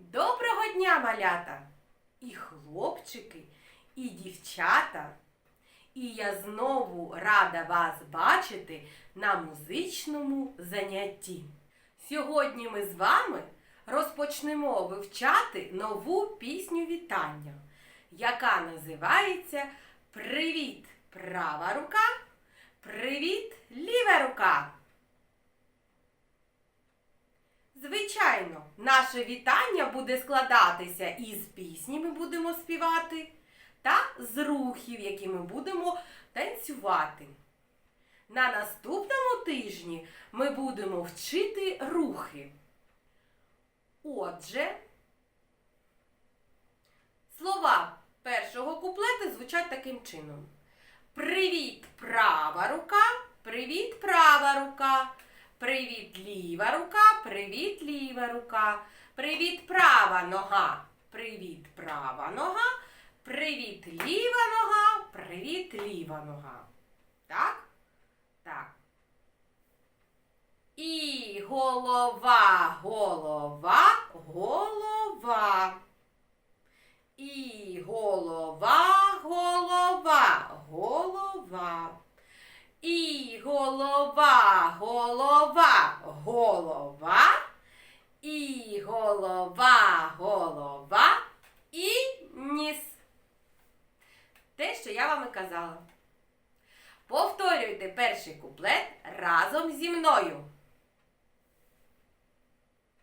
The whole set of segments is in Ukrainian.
Доброго дня, малята! І хлопчики, і дівчата. І я знову рада вас бачити на музичному занятті. Сьогодні ми з вами розпочнемо вивчати нову пісню вітання, яка називається Привіт, права рука! Привіт, ліва рука! Звичайно, наше вітання буде складатися із пісні ми будемо співати та з рухів, які ми будемо танцювати. На наступному тижні ми будемо вчити рухи. Отже, слова першого куплету звучать таким чином. Привіт, права рука, привіт, права рука. Привіт, ліва рука, привіт, ліва рука. Привіт, права нога. Привіт, права нога. Привіт, ліва нога. Привіт, ліва нога. Так? Так. І голова, голова, голова. І голова, голова, голова. І голова, голова, голова. І голова, голова і ніс. Те, що я вам і казала. Повторюйте перший куплет разом зі мною.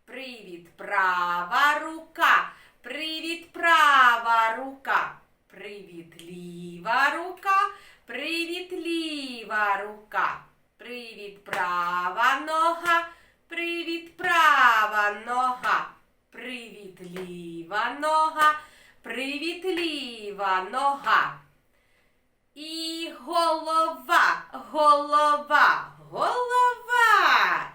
Привіт, права рука. Привіт, права рука. Привіт, ліва рука. Привіт, ліва рука. Привіт, права нога. Привіт, права нога. Привіт, ліва нога. Привіт, ліва нога. І голова, голова, голова.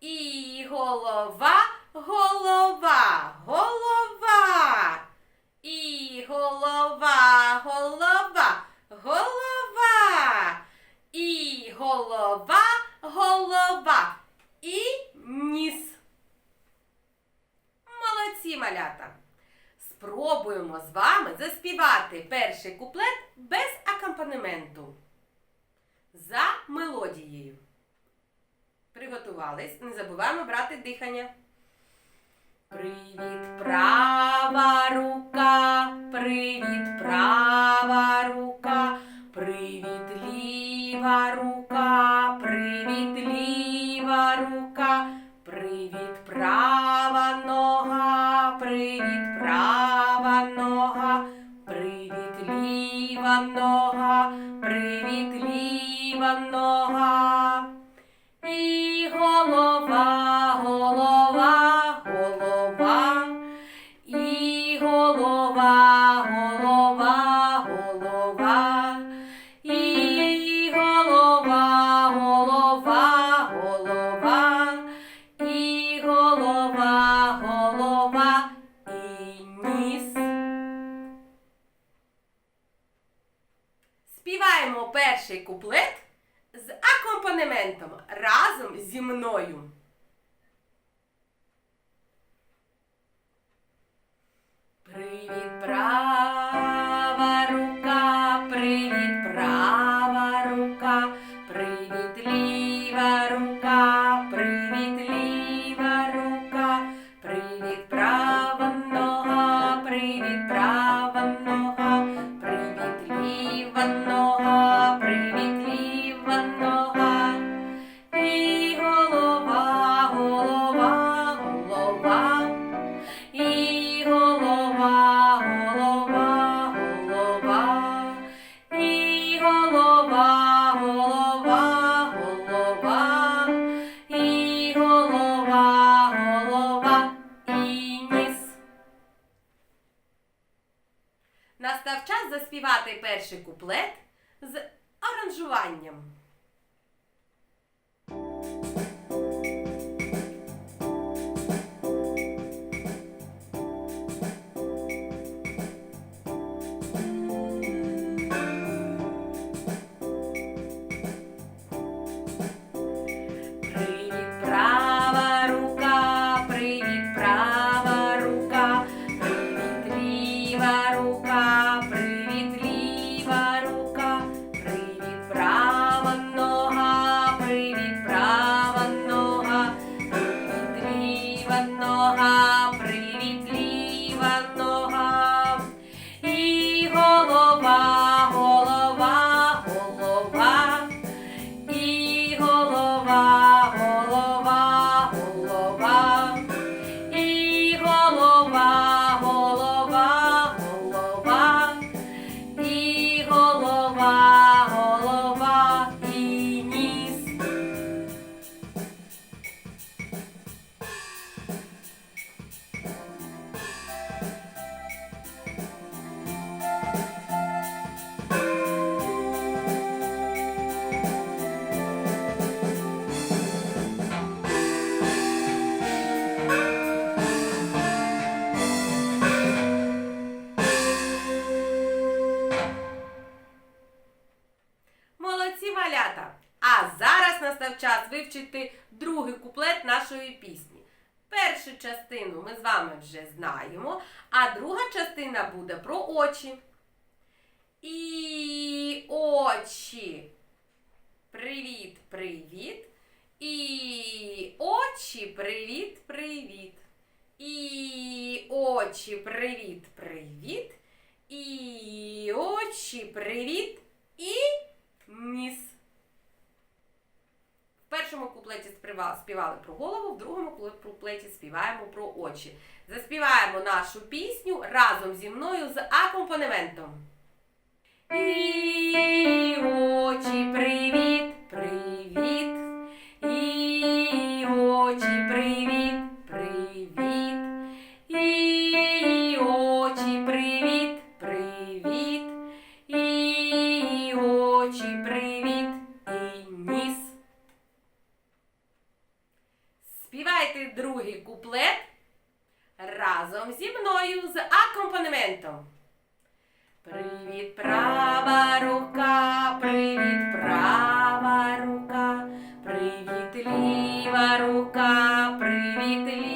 І голова, голова, голова. І голова, голова, голова. І голова, голова. І ніс. Молодці, малята. Спробуємо з вами заспівати перший куплет без акомпанементу. За мелодією. Приготувались. Не забуваємо брати дихання. Привіт, права рука, привіт, права рука, привіт, рука, привіт, перший куплет з аранжуванням. Вже знаємо, а друга частина буде про очі. І очі. Привіт, привіт. І очі, привіт, привіт. І очі, привіт, привіт. І очі, привіт. І ніс. В першому куплеті співали про голову, в другому куплеті співаємо про очі. Заспіваємо нашу пісню разом зі мною з акомпанементом. І очі, привіт, привіт. І очі, привіт. Другий куплет разом зі мною з акомпанементом. Привіт, права рука, привіт, права рука, привіт, ліва рука, привіт, ліва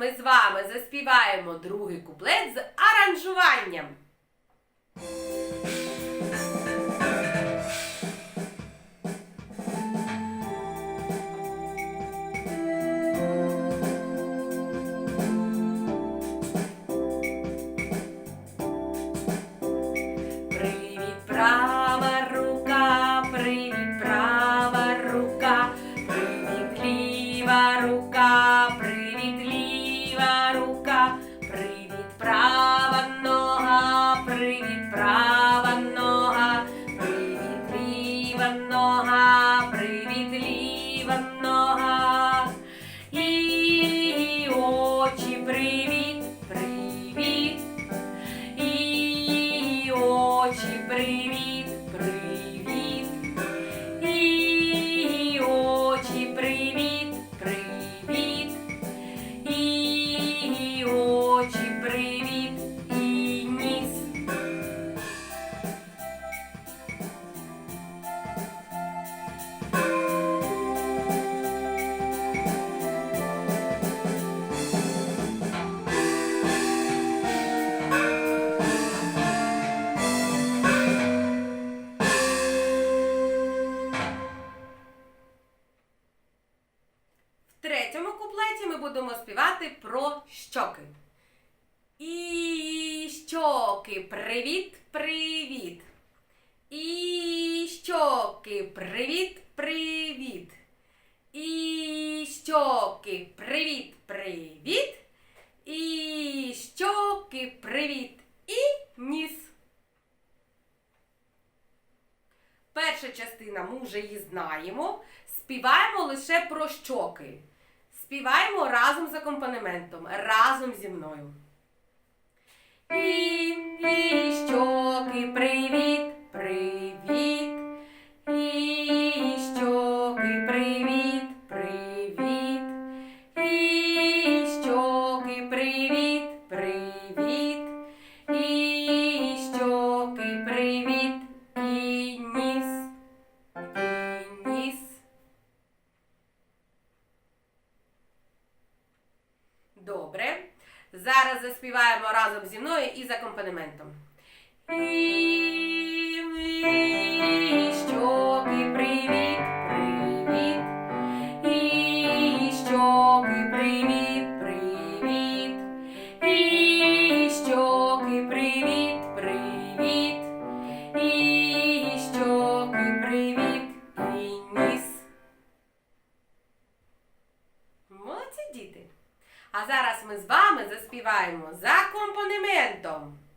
ми з вами заспіваємо другий куплет з аранжуванням. Щоки, привіт, привіт. І щоки, привіт, привіт. І щоки, привіт, привіт. І щоки, привіт, і ніс. Перша частина ми вже її знаємо. Співаємо лише про щоки. Співаємо разом з акомпанементом, разом зі мною. І, і щоки, привіт, привіт. Зараз заспіваємо разом зі мною і з акомпанементом. І ми щоки, привіт. Вами заспіваємо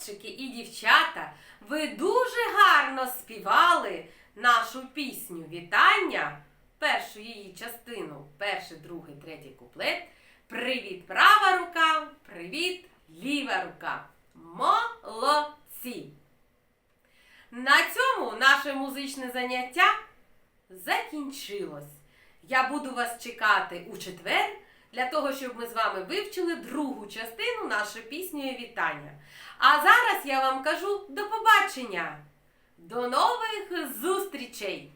хлопчики, і дівчата, ви дуже гарно співали нашу пісню Вітання, першу її частину, перший, другий, третій куплет. Привіт, права рука, привіт, ліва рука. Молодці! На цьому наше музичне заняття закінчилось. Я буду вас чекати у четвер для того, щоб ми з вами вивчили другу частину нашої пісні вітання. А зараз я вам кажу до побачення! До нових зустрічей!